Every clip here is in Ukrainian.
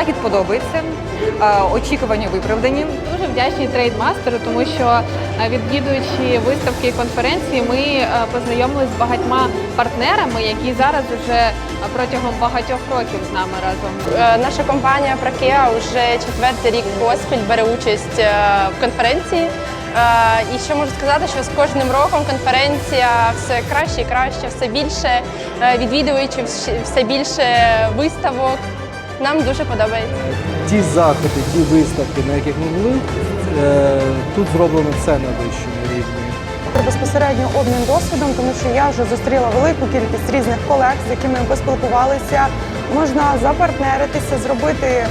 захід подобається, е, очікування виправдані. Дуже вдячні трейдмастеру, тому що е, відвідуючи виставки і конференції, ми е, познайомилися з багатьма партнерами, які зараз вже протягом багатьох років з нами разом. Наша компанія Пракеа вже четвертий рік поспіль бере участь в конференції. І що можу сказати, що з кожним роком конференція все краще і краще, все більше відвідувачів, все більше виставок. Нам дуже подобається. ті заходи, ті виставки, на яких ми були, е, тут зроблено все на вищому рівні. безпосередньо обмін досвідом, тому що я вже зустріла велику кількість різних колег, з якими ми поспілкувалися. Можна запартнеритися, зробити е,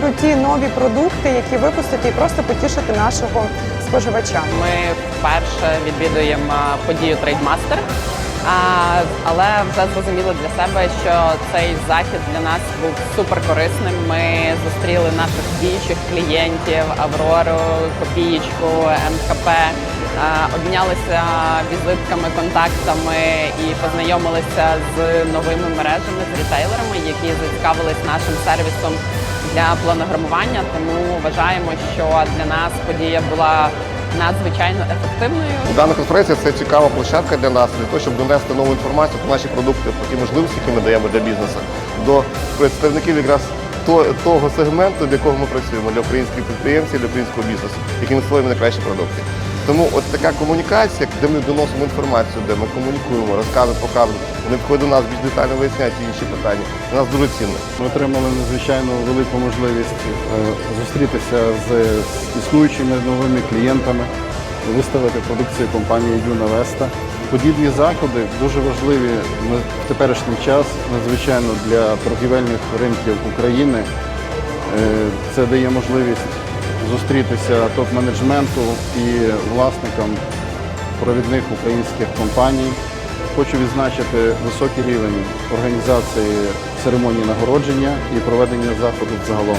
круті нові продукти, які випустити і просто потішити нашого споживача. Ми вперше відвідуємо подію Трейдмастер, але вже зрозуміли для себе, що цей захід для нас був супер корисним. Ми зустріли наших діючих клієнтів Аврору, Копієчку, МКП. Обмінялися візитками, контактами і познайомилися з новими мережами, з рітейлерами, які зацікавились нашим сервісом для планограмування. Тому вважаємо, що для нас подія була надзвичайно ефективною. Дана конференція це цікава площадка для нас, для того, щоб донести нову інформацію про наші продукти, про ті можливості, які ми даємо для бізнесу, до представників якраз того сегменту, для якого ми працюємо, для українських підприємців, для українського бізнесу, які ми створюємо найкращі продукти. Тому от така комунікація, де ми доносимо інформацію, де ми комунікуємо, розказуємо, показуємо, вони виходять до нас більш детально виясняють інші питання. Для нас дуже цінно. Ми отримали надзвичайно велику можливість е, зустрітися з, з існуючими новими клієнтами, виставити продукцію компанії Юна Веста. Подібні заходи дуже важливі в теперішній час, надзвичайно для торгівельних ринків України. Е, Це дає можливість зустрітися топ-менеджменту і власникам провідних українських компаній. Хочу відзначити високий рівень організації церемонії нагородження і проведення заходу загалом.